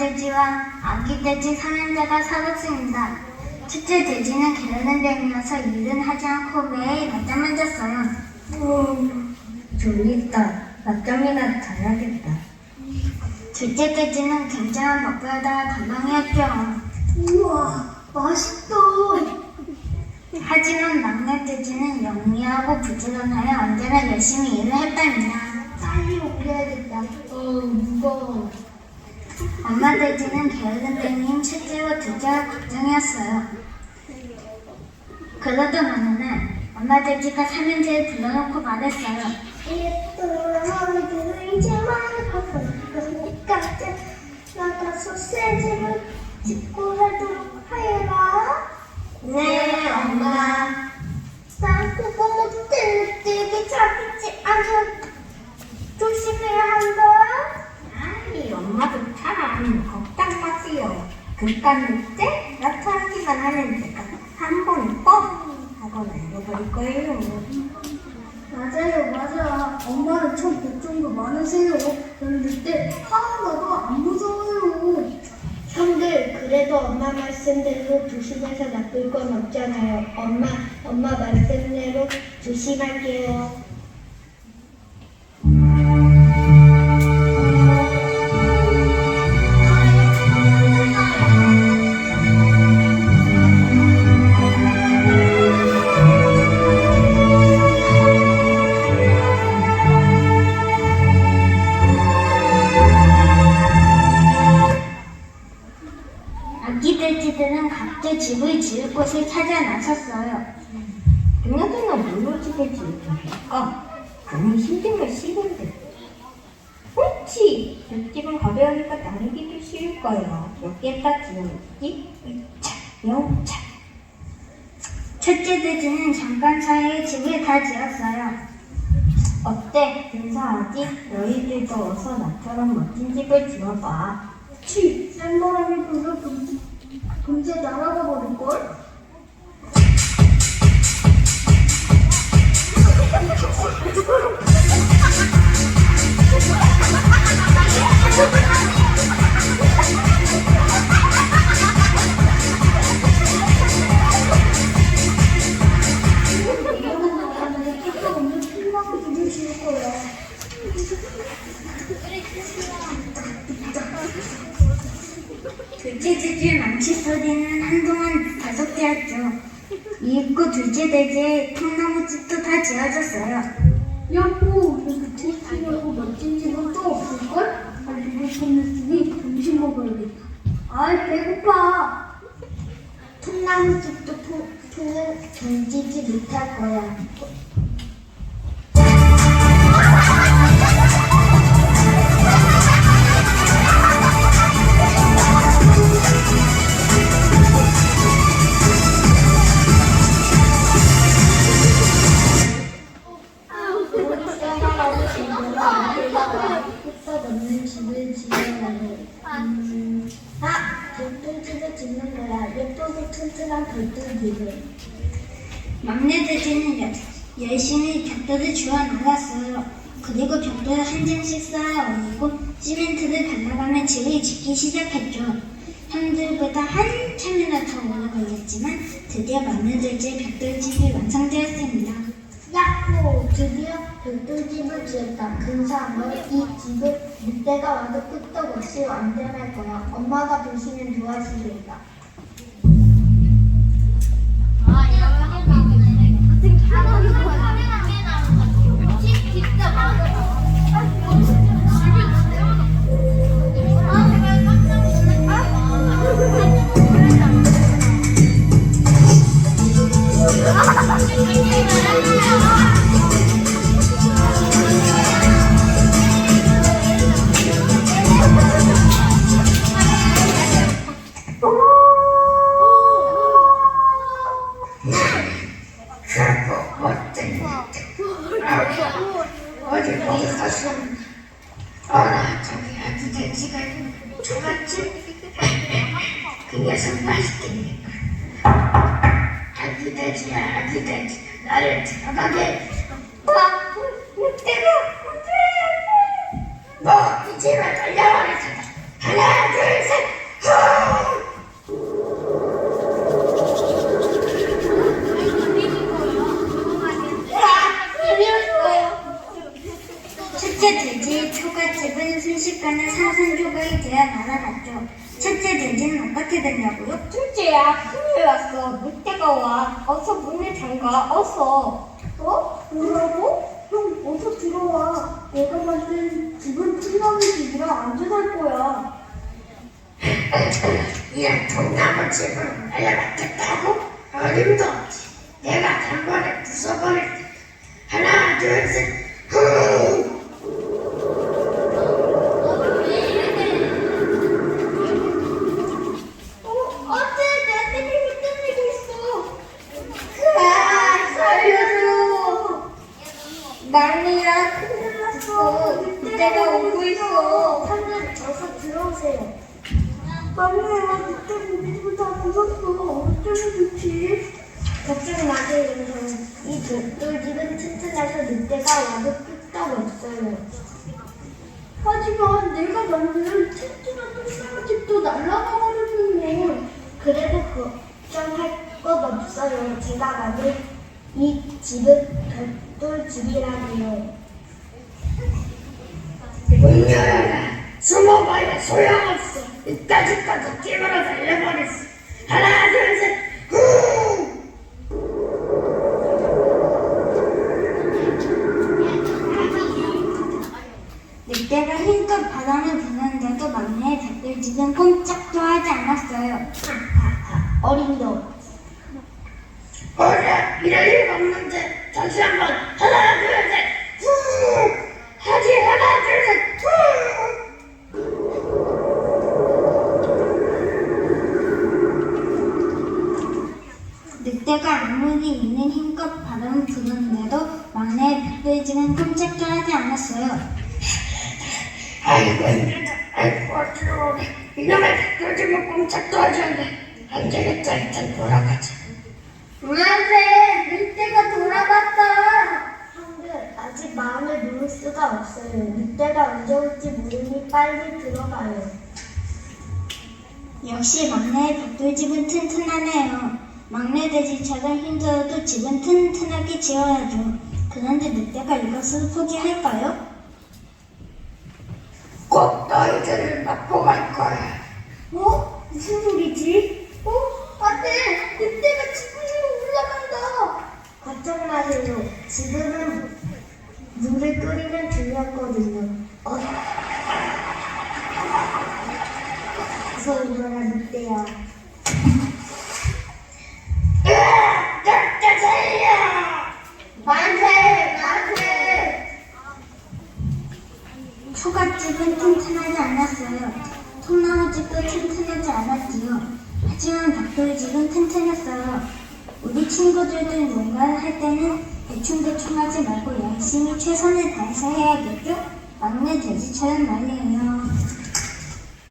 돼지와 아기 돼지 삼형제가 살았습니다. 첫째 돼지는 뱀이어서 일은 하지 않고 매일 낮잠만 잤어요. 음, 졸리다. 낮잠이나 자야겠다. 둘째 돼지는 굉장한 먹보다가 건강했죠. 우와, 맛있다. 하지만 막내 돼지는 영리하고 부지런하여 언제나 열심히 일을 했답니다. 빨리 옮겨야겠다. 어, 무거워. 엄마 돼지는 게으른 뱀인 첫째와 둘째가 걱정이었어요. 그러던 어느 날 엄마 돼지가 삼형제를 불러놓고 말했어요. 네, 엄마. 난 그거 못해. 되게 잡히지 않아. 조심해야 한다. 아니, 엄마도 참 걱정 마세요. 극단육제 나타나기만 하면 제가 한 번에 뻥 하고 날려버릴 거예요. 맞아요, 맞아. 엄마는 참 걱정도 많으세요. 그런데 때 하나도 안 무서워요. 형들, 그래도 엄마 말씀대로 조심해서 나쁠 건 없잖아요. 엄마, 엄마 말씀대로 조심할게요. 가벼우니까 나르기도 쉬울. 몇개 딱? 으차, 영차. 첫째 돼지는 잠깐 사이에 집을 다 지었어요. 어때? 근사하지? 너희들도 어서 나처럼 멋진 집을 지어봐. 치! 센 바람이 불어 금세 날아가 버릴걸? 둘째 돼지의 망치 소리는 한동안 계속되었죠. 이윽고 둘째 돼지의 통나무 집도 다 지어졌어요. 여보, 여기 테이블하고 멋진 집은 또 없을걸? 빨리 배고팠으니 점심 먹어야겠다. 아이, 배고파. 통나무 집도 통을 견디지 못할 거야. 예쁘고 튼튼한 벽돌집을. 막내 돼지는 여- 열심히 벽돌을 주워 나갔어요. 그리고 벽돌을 한 장씩 쌓아 올리고 시멘트를 발라가며 집을 짓기 시작했죠. 형들보다 한참이나 더 오래 걸렸지만 드디어 막내 돼지의 벽돌집이 완성되었습니다. 야호! 드디어 벽돌집을 지었다. 근사한 이 집을 늑대가 와도 끄떡 없이 완전할 거야. 엄마가 보시면 좋아 하시겠다. 그거 어디 거기 갔어? 어라 아기? 그 돼지야 아기 돼지 나를 들어가게 뭐? 내가 뭐 이제는 달려라 돼야 날아갔죠. 첫째 돼지는 어떻게 됐냐고요? 둘째야, 큰일 났어. 늑대가 와. 어서 문을 잠가, 어서. 어? 뭐라고? 형, 어서 들어와. 내가 만든 집은 튀나무 집이라 안전할 거야. 이 통나무 집으로 날려받겠다고? 어림도 없지. 내가 단번에 부숴버릴 테 하나, 둘, 셋. 후! 어, 안 돼. 내 집을 흩날리고 있어. 아, 살려줘. 막내야, 큰일 늑대가 오고 있어. 사장님, 어서 들어오세요. 막내야, 늑대 우리 다 부쉈어. 어쩌면 좋지? 걱정 마세요, 형. 이 돌집은 튼튼해서 늑대가 와도 끄떡 없어요. 하지만 내가 만든 튼튼한 통나무 집도 날아가버렸는데. 그래도 걱정할 것 없어요. 제가 만든 이 집은 벽돌집이라고요. 문 열어라. 숨어봐야 소용없어. 이따지까지 뛰으로 달려버렸어. 하나, 둘, 셋. 후! 늑대가 힘껏 바람을 부는데도 막내의 닭들집은 꼼짝도 하지 않았어요. 어림도 어라, 이럴 리가 없는데. 다시 한 번. 하나, 둘, 셋. 후! 하지, 하나, 둘, 셋. 후! 늑대가 아무리 있는 힘껏 바람을 막내의 닭들집은 꼼짝도 하지 않았어요. 아이고. 아이고, 어지러워. 이놈의 닭들집은 꼼짝도 하지 않네. 안 되겠다. 일단 돌아가자. 안돼, 늑대가 돌아갔다. 형들 아직 마음을 누를 수가 없어요. 늑대가 언제 올지 모르니 빨리 들어가요. 역시 막내의 닭들집은 튼튼하네요. 막내 돼지처럼 힘들어도 집은 튼튼하게 지어야죠. 그런데 늑대가 이것을 포기할까요? 꼭 너희들을 맞고 갈 거야. 어? 무슨 소리지? 어? 안 돼! 늑대가 지붕 위로 올라간다! 걱정 마세요. 지금은 물을 끓이면 중요하거든요. 어. 어서 일어나 늑대야. 으악! 늑대 살려! 만세! 만세! 초가집은 튼튼하지 않았어요. 통나무집도 튼튼하지 않았지요. 하지만 닭돌집은 튼튼했어요. 우리 친구들도 뭔가를 할 때는 대충대충 하지 말고 열심히 최선을 다해서 해야겠죠? 막내 돼지처럼 말이에요.